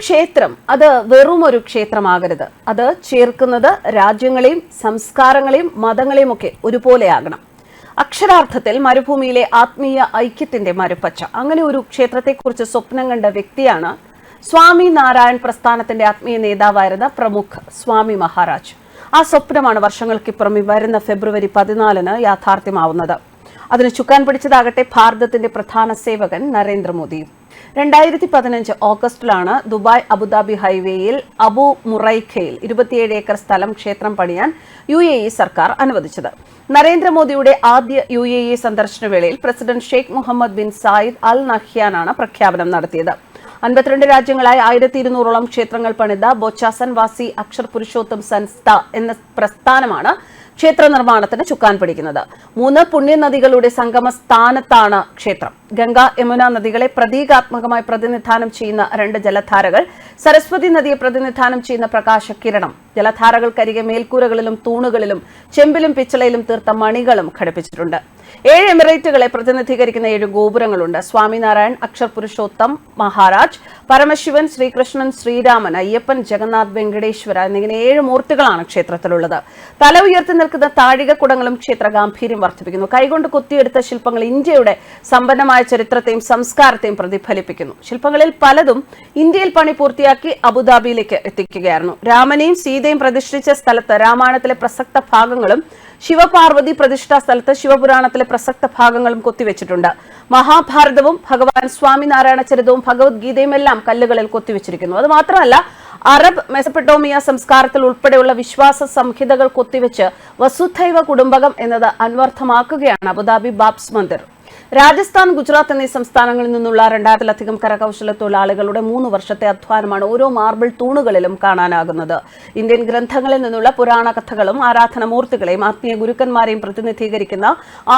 ക്ഷേത്രം അത് വെറും ഒരു ക്ഷേത്രമാകരുത്. അത് ചേർക്കുന്നത് രാജ്യങ്ങളെയും സംസ്കാരങ്ങളെയും മതങ്ങളെയും ഒക്കെ ഒരുപോലെയാകണം. അക്ഷരാർത്ഥത്തിൽ മരുഭൂമിയിലെ ആത്മീയ ഐക്യത്തിന്റെ മരുപ്പച്ച. അങ്ങനെ ഒരു ക്ഷേത്രത്തെക്കുറിച്ച് സ്വപ്നം കണ്ട വ്യക്തിയാണ് സ്വാമി നാരായൺ പ്രസ്ഥാനത്തിന്റെ ആത്മീയ നേതാവായിരുന്ന പ്രമുഖ സ്വാമി മഹാരാജ്. ആ സ്വപ്നമാണ് വർഷങ്ങൾക്കിപ്പുറം വരുന്ന ഫെബ്രുവരി പതിനാലിന് യാഥാർത്ഥ്യമാവുന്നത്. അതിന് ചുക്കാൻ പിടിച്ചതാകട്ടെ ഭാരതത്തിന്റെ പ്രധാന സേവകൻ നരേന്ദ്രമോദിയും രണ്ടായിരത്തി പതിനഞ്ച് ഓഗസ്റ്റിലാണ് ദുബായ് അബുദാബി ഹൈവേയിൽ അബു മുറൈഖയിൽ ഇരുപത്തിയേഴ് ഏക്കർ സ്ഥലം ക്ഷേത്രം പണിയാൻ യു എ ഇ സർക്കാർ അനുവദിച്ചത്. നരേന്ദ്രമോദിയുടെ ആദ്യ യു എ ഇ സന്ദർശന വേളയിൽ president Sheikh Mohammed bin Zayed Al നഹ്യാനാണ് പ്രഖ്യാപനം നടത്തിയത്. അൻപത്തിരണ്ട് രാജ്യങ്ങളായി ആയിരത്തി ഇരുന്നൂറോളം ക്ഷേത്രങ്ങൾ പണിത ബൊച്ചാസൻ വാസി അക്ഷർ പുരുഷോത്തം സൻസ്ഥ എന്ന പ്രസ്ഥാനമാണ് ക്ഷേത്ര നിർമ്മാണത്തിന് ചുക്കാൻ പിടിക്കുന്നത്. മൂന്ന് പുണ്യനദികളുടെ സംഗമ സ്ഥാനത്താണ് ക്ഷേത്രം. ഗംഗ യമുന നദികളെ പ്രതീകാത്മകമായി പ്രതിനിധാനം ചെയ്യുന്ന രണ്ട് ജലധാരകൾ സരസ്വതി നദിയെ പ്രതിനിധാനം ചെയ്യുന്ന പ്രകാശ കിരണം ജലധാരകൾക്കരികെ മേൽക്കൂരകളിലും തൂണുകളിലും ചെമ്പിലും പിച്ചളയിലും തീർത്ത മണികളും ഘടിപ്പിച്ചിട്ടുണ്ട്. ഏഴ് എമിറേറ്റുകളെ പ്രതിനിധീകരിക്കുന്ന ഏഴ് ഗോപുരങ്ങളുണ്ട്. സ്വാമിനാരായൺ അക്ഷർ പുരുഷോത്തം മഹാരാജ് പരമശിവൻ ശ്രീകൃഷ്ണൻ ശ്രീരാമൻ അയ്യപ്പൻ ജഗന്നാഥ് വെങ്കടേശ്വര എന്നിങ്ങനെ ഏഴ് മൂർത്തികളാണ് ക്ഷേത്രത്തിലുള്ളത്. തല ഉയർത്തി നിൽക്കുന്ന താഴികക്കുടങ്ങളും ക്ഷേത്ര ഗാംഭീര്യം വർദ്ധിപ്പിക്കുന്നു. കൈകൊണ്ട് കൊത്തിയെടുത്ത ശില്പങ്ങൾ ഇന്ത്യയുടെ സമ്പന്നമായ ചരിത്രത്തെയും സംസ്കാരത്തെയും പ്രതിഫലിപ്പിക്കുന്നു. ശില്പങ്ങളിൽ പലതും ഇന്ത്യയിൽ പണി പൂർത്തിയാക്കി അബുദാബിയിലേക്ക് എത്തിക്കുകയായിരുന്നു. രാമനെയും സീതയും പ്രതിഷ്ഠിച്ച സ്ഥലത്ത് രാമായണത്തിലെ പ്രസക്ത ഭാഗങ്ങളും ശിവപാർവതി പ്രതിഷ്ഠാ സ്ഥലത്ത് ശിവപുരാണത്തിലെ പ്രസക്ത ഭാഗങ്ങളും കൊത്തിവെച്ചിട്ടുണ്ട്. മഹാഭാരതവും ഭഗവാൻ സ്വാമിനാരായണ ചരിതവും ഭഗവത്ഗീതയും എല്ലാം കല്ലുകളിൽ കൊത്തിവെച്ചിരിക്കുന്നു. അത് മാത്രമല്ല അറബ് മെസപ്പട്ടോമിയ സംസ്കാരത്തിൽ ഉൾപ്പെടെയുള്ള വിശ്വാസ സംഹിതകൾ കൊത്തിവെച്ച് വസുധൈവ കുടുംബകം എന്നത് അന്വർത്ഥമാക്കുകയാണ് അബുദാബി ബാബ്സ് മന്ദിർ. രാജസ്ഥാൻ ഗുജറാത്ത് എന്നീ സംസ്ഥാനങ്ങളിൽ നിന്നുള്ള രണ്ടായിരത്തിലധികം കരകൗശല തൊഴിലാളികളുടെ മൂന്ന് വർഷത്തെ അധ്വാനമാണ് ഓരോ മാർബിൾ തൂണുകളിലും കാണാനാകുന്നത്. ഇന്ത്യൻ ഗ്രന്ഥങ്ങളിൽ നിന്നുള്ള പുരാണ കഥകളും ആരാധനമൂർത്തികളെയും ആത്മീയ ഗുരുക്കന്മാരെയും പ്രതിനിധീകരിക്കുന്ന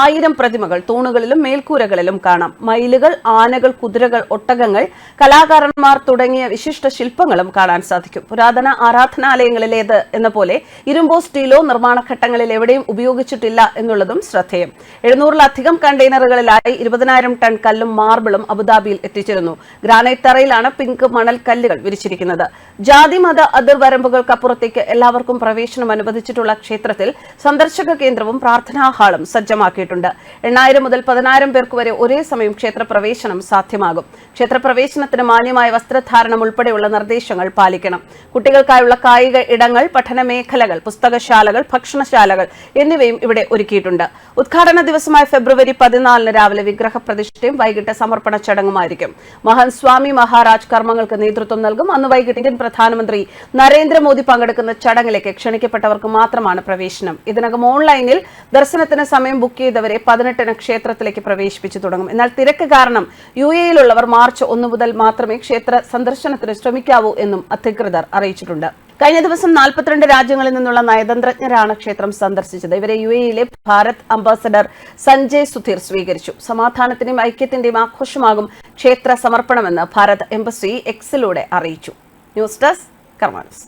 ആയിരം പ്രതിമകൾ തൂണുകളിലും മേൽക്കൂരകളിലും കാണാം. മയിലുകൾ ആനകൾ കുതിരകൾ ഒട്ടകങ്ങൾ കലാകാരന്മാർ തുടങ്ങിയ വിശിഷ്ട ശില്പങ്ങളും കാണാൻ സാധിക്കും. പുരാതന ആരാധനാലയങ്ങളിലേത് എന്ന പോലെ ഇരുമ്പോ സ്റ്റീലോ നിർമ്മാണ ഘട്ടങ്ങളിൽ എവിടെയും ഉപയോഗിച്ചിട്ടില്ല എന്നുള്ളതും ശ്രദ്ധേയം. എഴുന്നൂറിലധികം കണ്ടെയ്നറുകളിലായി ഇരുപതിനായിരം ടൺ കല്ലും മാർബിളും അബുദാബിയിൽ എത്തിച്ചിരുന്നു. ഗ്രാനൈറ്റ് തറയിലാണ് പിങ്ക് മണൽ കല്ലുകൾ വിരിച്ചിരിക്കുന്നത്. ജാതി മത അതിർവരമ്പുകൾക്കപ്പുറത്തേക്ക് എല്ലാവർക്കും പ്രവേശനം അനുവദിച്ചിട്ടുള്ള ക്ഷേത്രത്തിൽ സന്ദർശക കേന്ദ്രവും പ്രാർത്ഥനാ ഹാളും സജ്ജമാക്കിയിട്ടുണ്ട്. എണ്ണായിരം മുതൽ പതിനായിരം പേർക്ക് വരെ ഒരേ സമയം ക്ഷേത്രപ്രവേശനം സാധ്യമാകും. ക്ഷേത്രപ്രവേശനത്തിന് മാന്യമായ വസ്ത്രധാരണം ഉൾപ്പെടെയുള്ള നിർദ്ദേശങ്ങൾ പാലിക്കണം. കുട്ടികൾക്കായുള്ള കായിക ഇടങ്ങൾ പഠന മേഖലകൾ പുസ്തകശാലകൾ ഭക്ഷണശാലകൾ എന്നിവയും ഇവിടെ ഒരുക്കിയിട്ടുണ്ട്. ഉദ്ഘാടന ദിവസമായ ഫെബ്രുവരി പതിനാലിന് രാവിലെ വിഗ്രഹ പ്രതിഷ്ഠയും വൈകിട്ട് സമർപ്പണ ചടങ്ങുമായിരിക്കും. മഹാൻ സ്വാമി മഹാരാജ് കർമ്മങ്ങൾക്ക് നേതൃത്വം നൽകും. അന്ന് വൈകിട്ട് ഇന്ത്യൻ പ്രധാനമന്ത്രി നരേന്ദ്രമോദി പങ്കെടുക്കുന്ന ചടങ്ങിലേക്ക് ക്ഷണിക്കപ്പെട്ടവർക്ക് മാത്രമാണ് പ്രവേശനം. ഇതിനകം ഓൺലൈനിൽ ദർശനത്തിന് സമയം ബുക്ക് ചെയ്തവരെ പതിനെട്ടിന് ക്ഷേത്രത്തിലേക്ക് പ്രവേശിപ്പിച്ചു തുടങ്ങും. എന്നാൽ തിരക്ക് കാരണം യു എയിലുള്ളവർ മാർച്ച് ഒന്ന് മുതൽ മാത്രമേ ക്ഷേത്ര സന്ദർശനത്തിന് ശ്രമിക്കാവൂ എന്നും അധികൃതർ അറിയിച്ചിട്ടുണ്ട്. കഴിഞ്ഞ ദിവസം നാൽപ്പത്തിരണ്ട് രാജ്യങ്ങളിൽ നിന്നുള്ള നയതന്ത്രജ്ഞരാണ് ക്ഷേത്രം സന്ദർശിച്ചത്. ഇവരെ യു എയിലെ ഭാരത് അംബാസഡർ സഞ്ജയ് സുധീർ സ്വീകരിച്ചു. സമാധാനത്തിന്റെയും ഐക്യത്തിന്റെയും ആഘോഷമാകും ക്ഷേത്ര സമർപ്പണമെന്ന് ഭാരത് എംബസി എക്സിലൂടെ അറിയിച്ചു. News desk കർമാനസ്.